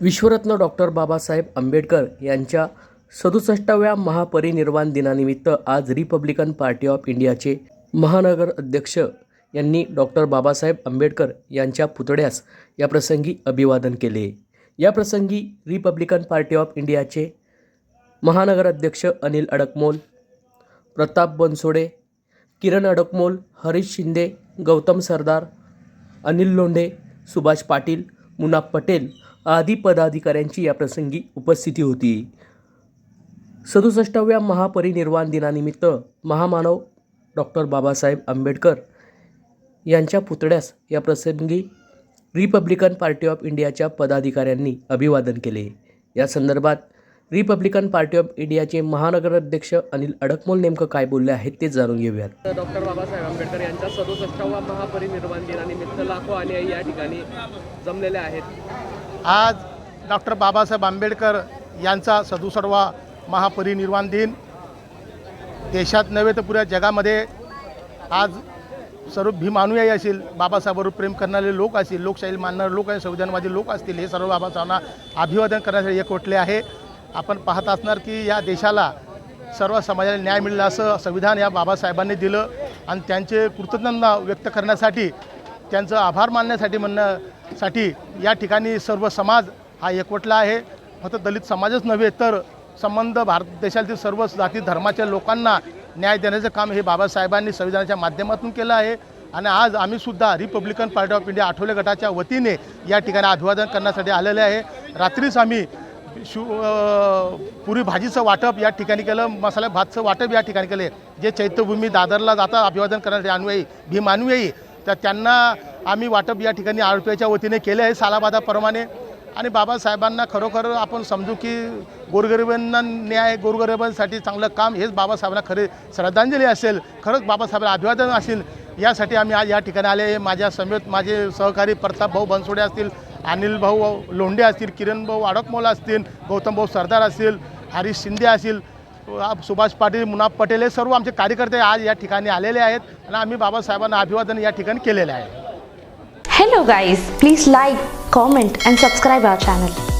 विश्वरत्न doctor Babasaheb Ambedkar यांच्या सदुसष्टाव्या महापरिनिर्वाण दिनानिमित्त आज रिपब्लिकन पार्टी ऑफ इंडियाचे महानगर अध्यक्ष यांनी डॉक्टर बाबासाहेब आंबेडकर यांच्या पुतळ्यास याप्रसंगी अभिवादन केले. याप्रसंगी रिपब्लिकन पार्टी ऑफ इंडियाचे महानगर अध्यक्ष अनिल अडकमोल प्रताप बनसोडे किरण अडकमोल हरीश शिंदे गौतम सरदार अनिल लोंढे सुभाष पाटील मुनाफ पटेल आदी पदाधिकाऱ्यांची याप्रसंगी उपस्थिती होती. सदुसष्टाव्या महापरिनिर्वाण दिनानिमित्त महामानव डॉक्टर बाबासाहेब आंबेडकर यांच्या पुतळ्यास या प्रसंगी रिपब्लिकन पार्टी ऑफ इंडियाच्या पदाधिकाऱ्यांनी अभिवादन केले. या संदर्भात रिपब्लिकन पार्टी ऑफ इंडियाचे महानगर अध्यक्ष अनिल अडकमोल नेमकं काय बोलले आहेत ते जाणून घेऊयात. डॉक्टर बाबासाहेब आंबेडकर यांच्या सदुसष्टावा महापरिनिर्वाण दिनानिमित्त लाखो अनुयायी या ठिकाणी जमलेले आहेत. आज डॉक्टर बाबासाहेब आंबेडकर यांचा सदुसष्टवा महापरिनिर्वाण दिन. देशात नव्हे तर पुऱ्या जगामध्ये आज सर्व भीमानुयायी असतील बाबासाहेबांवर प्रेम करणारे लोक असतील लोकशाही मानणारे लोक आणि संविधानवादी लोक असतील हे सर्व बाबासाहेबांना अभिवादन करण्यासाठी एकवटले आहे. आपण पाहत असणार की या देशाला सर्व समाजाला न्याय मिळला असं संविधान या बाबासाहेबांनी दिलं आणि त्यांचे कृतज्ञता व्यक्त करण्यासाठी त्यांचं आभार मानण्यासाठी म्हणण्यासाठी या ठिकाणी सर्व समाज हा एकवटला आहे. फक्त दलित समाजच नव्हे तर संबंध भारत देशातील सर्व जाती धर्माच्या लोकांना न्याय देण्याचं काम हे बाबासाहेबांनी संविधानाच्या माध्यमातून केलं आहे. आणि आज आम्ही सुद्धा Republican Party of India Athawale गटाच्या वतीने या ठिकाणी अभिवादन करण्यासाठी आलेले आहे. रात्रीच आम्ही शिव पुरी भाजीचं वाटप या ठिकाणी केलं मसाला भातचं वाटप या ठिकाणी केले. जे चैत्यभूमी दादरला जातात अभिवादन करणारे अनुयायी भीम अनुयायी तर त्यांना आम्ही वाटप या ठिकाणी आर पी वतीने केले आहे सालाबादाप्रमाणे. आणि बाबासाहेबांना खरोखर आपण समजू की गोरगरिबांना न्याय गोरगरिबांसाठी चांगलं काम हेच बाबासाहेबांना खरी श्रद्धांजली असेल खरंच बाबासाहेबांना अभिवादन असेल यासाठी आम्ही आज या ठिकाणी आले माझ्या समेत माझे सहकारी प्रताप भाऊ बनसोडे असतील अनिल भाऊ लोंढे असतील किरण भाऊ अडकमोल असतील गौतम भाऊ सरदार असतील हरीश शिंदे असतील सुभाष पाटील मुनाफ पटेल हे सर्व आमचे कार्यकर्ते आज या ठिकाणी आलेले आहेत आणि आम्ही बाबासाहेबांना अभिवादन या ठिकाणी केलेलं आहे. Hello guys please like comment and subscribe our channel